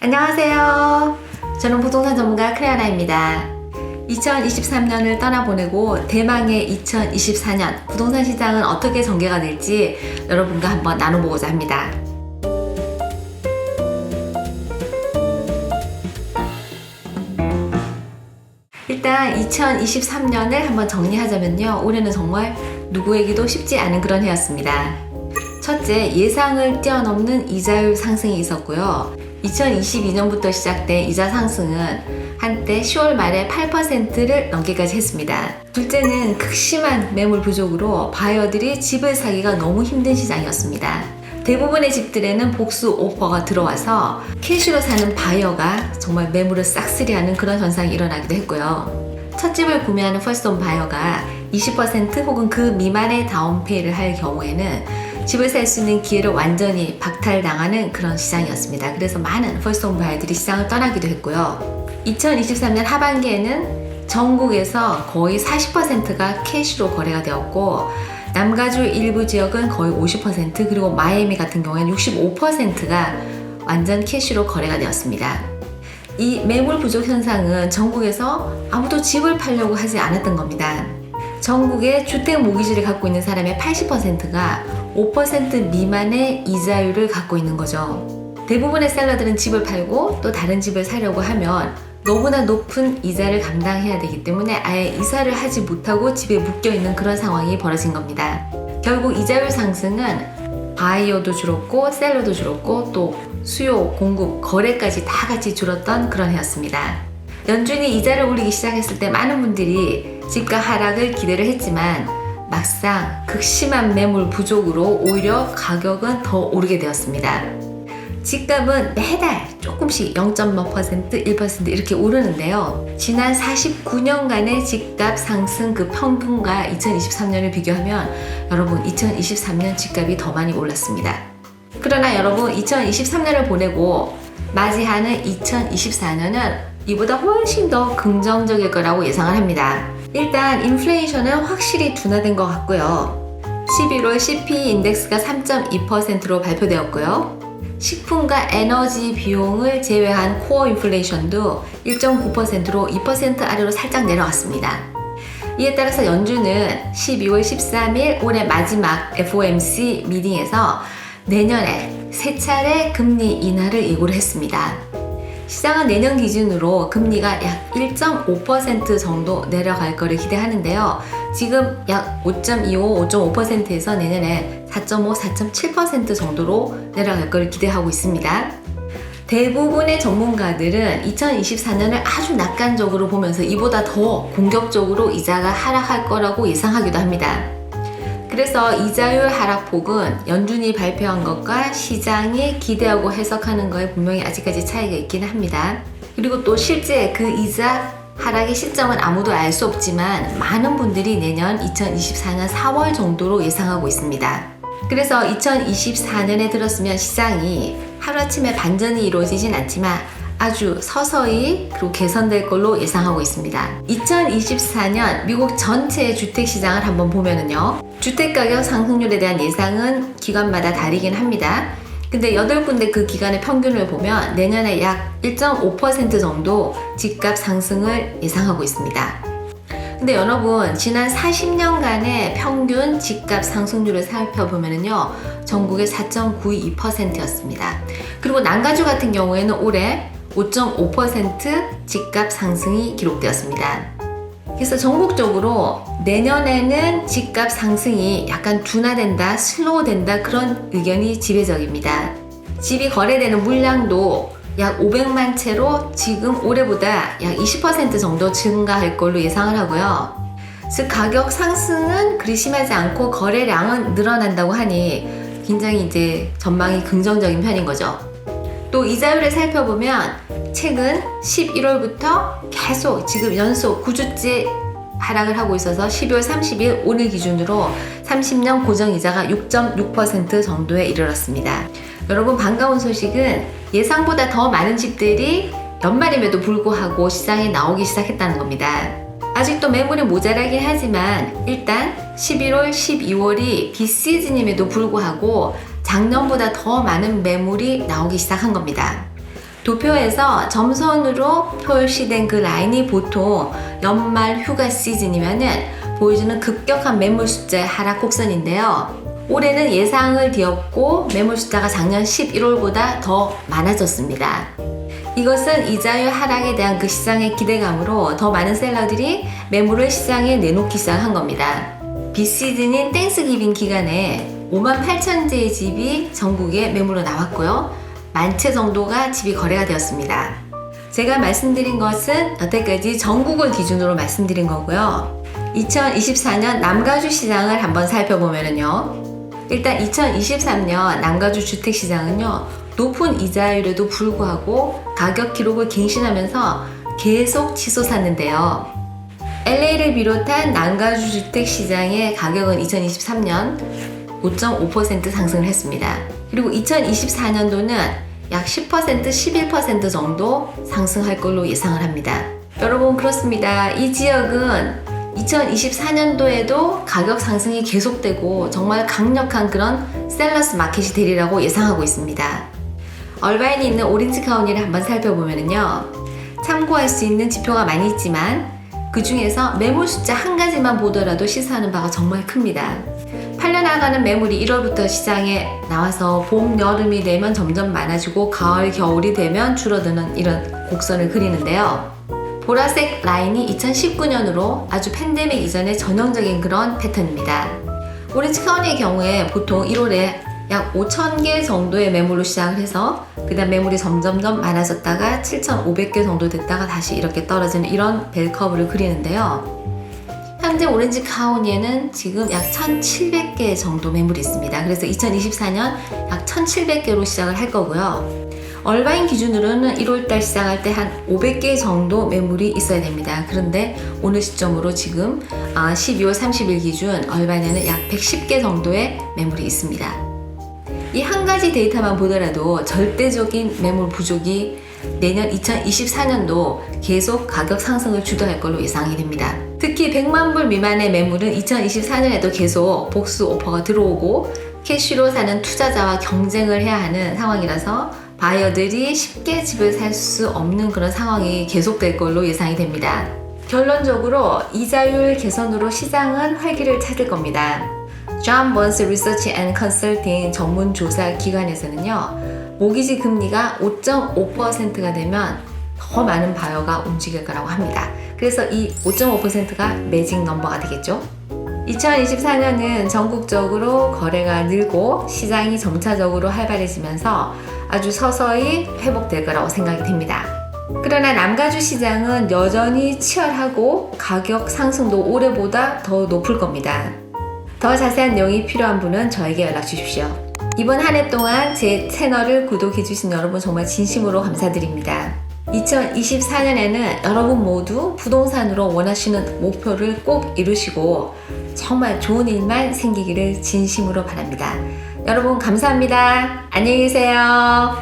안녕하세요. 저는 부동산 전문가 크레아나입니다. 2023년을 떠나보내고 대망의 2024년 부동산 시장은 어떻게 전개가 될지 여러분과 한번 나눠보고자 합니다. 일단 2023년을 한번 정리하자면요. 올해는 정말 누구에게도 쉽지 않은 그런 해였습니다. 첫째, 예상을 뛰어넘는 이자율 상승이 있었고요. 2022년부터 시작된 이자 상승은 한때 10월 말에 8%를 넘기까지 했습니다. 둘째는 극심한 매물 부족으로 바이어들이 집을 사기가 너무 힘든 시장이었습니다. 대부분의 집들에는 복수 오퍼가 들어와서 캐시로 사는 바이어가 정말 매물을 싹쓸이하는 그런 현상이 일어나기도 했고요. 첫 집을 구매하는 퍼스트 홈 바이어가 20% 혹은 그 미만의 다운페이를 할 경우에는 집을 살 수 있는 기회를 완전히 박탈당하는 그런 시장이었습니다. 그래서 많은 퍼스트홈 바이어들이 시장을 떠나기도 했고요. 2023년 하반기에는 전국에서 거의 40%가 캐시로 거래가 되었고 남가주 일부 지역은 거의 50% 그리고 마이애미 같은 경우에는 65%가 완전 캐시로 거래가 되었습니다. 이 매물 부족 현상은 전국에서 아무도 집을 팔려고 하지 않았던 겁니다. 전국의 주택 모기지를 갖고 있는 사람의 80%가 5% 미만의 이자율을 갖고 있는 거죠. 대부분의 셀러들은 집을 팔고 또 다른 집을 사려고 하면 너무나 높은 이자를 감당해야 되기 때문에 아예 이사를 하지 못하고 집에 묶여 있는 그런 상황이 벌어진 겁니다. 결국 이자율 상승은 바이어도 줄었고 셀러도 줄었고 또 수요, 공급, 거래까지 다 같이 줄었던 그런 해였습니다. 연준이 이자를 올리기 시작했을 때 많은 분들이 집가 하락을 기대를 했지만 막상 극심한 매물 부족으로 오히려 가격은 더 오르게 되었습니다. 집값은 매달 조금씩 0.몇%, 1% 이렇게 오르는데요. 지난 49년간의 집값 상승 그 평균과 2023년을 비교하면 여러분 2023년 집값이 더 많이 올랐습니다. 그러나 여러분 2023년을 보내고 맞이하는 2024년은 이보다 훨씬 더 긍정적일 거라고 예상을 합니다. 일단 인플레이션은 확실히 둔화된 것 같고요. 11월 CPI 인덱스가 3.2%로 발표되었고요. 식품과 에너지 비용을 제외한 코어 인플레이션도 1.9%로 2% 아래로 살짝 내려왔습니다. 이에 따라서 연준은 12월 13일 올해 마지막 FOMC 미팅에서 내년에 세 차례 금리 인하를 예고를 했습니다. 시장은 내년 기준으로 금리가 약 1.5% 정도 내려갈 거를 기대하는데요. 지금 약 5.25, 5.5%에서 내년에 4.5, 4.7% 정도로 내려갈 거를 기대하고 있습니다. 대부분의 전문가들은 2024년을 아주 낙관적으로 보면서 이보다 더 공격적으로 이자가 하락할 거라고 예상하기도 합니다. 그래서 이자율 하락폭은 연준이 발표한 것과 시장이 기대하고 해석하는 거에 분명히 아직까지 차이가 있긴 합니다. 그리고 또 실제 그 이자 하락의 시점은 아무도 알 수 없지만 많은 분들이 내년 2024년 4월 정도로 예상하고 있습니다. 그래서 2024년에 들었으면 시장이 하루아침에 반전이 이루어지진 않지만 아주 서서히 그리고 개선될 걸로 예상하고 있습니다. 2024년 미국 전체 주택 시장을 한번 보면은요. 주택 가격 상승률에 대한 예상은 기관마다 다르긴 합니다. 근데 8군데 그 기간의 평균을 보면 내년에 약 1.5% 정도 집값 상승을 예상하고 있습니다. 근데 여러분, 지난 40년간의 평균 집값 상승률을 살펴보면요. 전국의 4.92%였습니다. 그리고 난가주 같은 경우에는 올해 5.5% 집값 상승이 기록되었습니다. 그래서 전국적으로 내년에는 집값 상승이 약간 둔화된다, 슬로우 된다 그런 의견이 지배적입니다. 집이 거래되는 물량도 약 500만 채로 지금 올해보다 약 20% 정도 증가할 걸로 예상을 하고요. 즉 가격 상승은 그리 심하지 않고 거래량은 늘어난다고 하니 굉장히 이제 전망이 긍정적인 편인 거죠. 또 이자율을 살펴보면 최근 11월부터 계속 지금 연속 9주째 하락을 하고 있어서 12월 30일 오늘 기준으로 30년 고정이자가 6.6% 정도에 이르렀습니다. 여러분 반가운 소식은 예상보다 더 많은 집들이 연말임에도 불구하고 시장에 나오기 시작했다는 겁니다. 아직도 매물이 모자라긴 하지만 일단 11월, 12월이 비시즌임에도 불구하고 작년보다 더 많은 매물이 나오기 시작한 겁니다. 도표에서 점선으로 표시된 그 라인이 보통 연말 휴가 시즌이면은 보여주는 급격한 매물 숫자의 하락 곡선인데요. 올해는 예상을 뒤엎고 매물 숫자가 작년 11월보다 더 많아졌습니다. 이것은 이자율 하락에 대한 그 시장의 기대감으로 더 많은 셀러들이 매물을 시장에 내놓기 시작한 겁니다. 비시즌인 땡스기빙 기간에 5만 8천 채의 집이 전국에 매물로 나왔고요. 만채 정도가 집이 거래가 되었습니다. 제가 말씀드린 것은 여태까지 전국을 기준으로 말씀드린 거고요. 2024년 남가주 시장을 한번 살펴보면요. 일단 2023년 남가주 주택 시장은요. 높은 이자율에도 불구하고 가격 기록을 갱신하면서 계속 치솟았는데요. LA를 비롯한 남가주 주택 시장의 가격은 2023년 5.5% 상승을 했습니다. 그리고 2024년도는 약 10%, 11% 정도 상승할 걸로 예상을 합니다. 여러분 그렇습니다. 이 지역은 2024년도에도 가격 상승이 계속되고 정말 강력한 그런 셀러스 마켓이 되리라고 예상하고 있습니다. 얼바인이 있는 오렌지 카운티를 한번 살펴보면요. 참고할 수 있는 지표가 많이 있지만 그 중에서 매물 숫자 한 가지만 보더라도 시사하는 바가 정말 큽니다. 팔려나가는 매물이 1월부터 시장에 나와서 봄, 여름이 되면 점점 많아지고 가을, 겨울이 되면 줄어드는 이런 곡선을 그리는데요. 보라색 라인이 2019년으로 아주 팬데믹 이전의 전형적인 그런 패턴입니다. 오렌지 카운티의 경우에 보통 1월에 약 5,000개 정도의 매물로 시작을 해서 그 다음 매물이 점점점 많아졌다가 7,500개 정도 됐다가 다시 이렇게 떨어지는 이런 벨 커브를 그리는데요. 현재 오렌지 카운티에는 지금 약 1,700개 정도 매물이 있습니다. 그래서 2024년 약 1,700개로 시작을 할 거고요. 얼바인 기준으로는 1월달 시작할 때 한 500개 정도 매물이 있어야 됩니다. 그런데 오늘 시점으로 지금 12월 30일 기준 얼바인에는 약 110개 정도의 매물이 있습니다. 이 한 가지 데이터만 보더라도 절대적인 매물 부족이 내년 2024년도 계속 가격 상승을 주도할 걸로 예상이 됩니다. 특히 100만 불 미만의 매물은 2024년에도 계속 복수 오퍼가 들어오고 캐시로 사는 투자자와 경쟁을 해야 하는 상황이라서 바이어들이 쉽게 집을 살 수 없는 그런 상황이 계속될 걸로 예상이 됩니다. 결론적으로 이자율 개선으로 시장은 활기를 찾을 겁니다. John Burns Research and Consulting 전문 조사 기관에서는요, 모기지 금리가 5.5%가 되면 더 많은 바이어가 움직일 거라고 합니다. 그래서 이 5.5%가 매직 넘버가 되겠죠. 2024년은 전국적으로 거래가 늘고 시장이 점차적으로 활발해지면서 아주 서서히 회복될 거라고 생각이 됩니다. 그러나 남가주 시장은 여전히 치열하고 가격 상승도 올해보다 더 높을 겁니다. 더 자세한 내용이 필요한 분은 저에게 연락 주십시오. 이번 한 해 동안 제 채널을 구독해주신 여러분 정말 진심으로 감사드립니다. 2024년에는 여러분 모두 부동산으로 원하시는 목표를 꼭 이루시고 정말 좋은 일만 생기기를 진심으로 바랍니다. 여러분 감사합니다. 안녕히 계세요.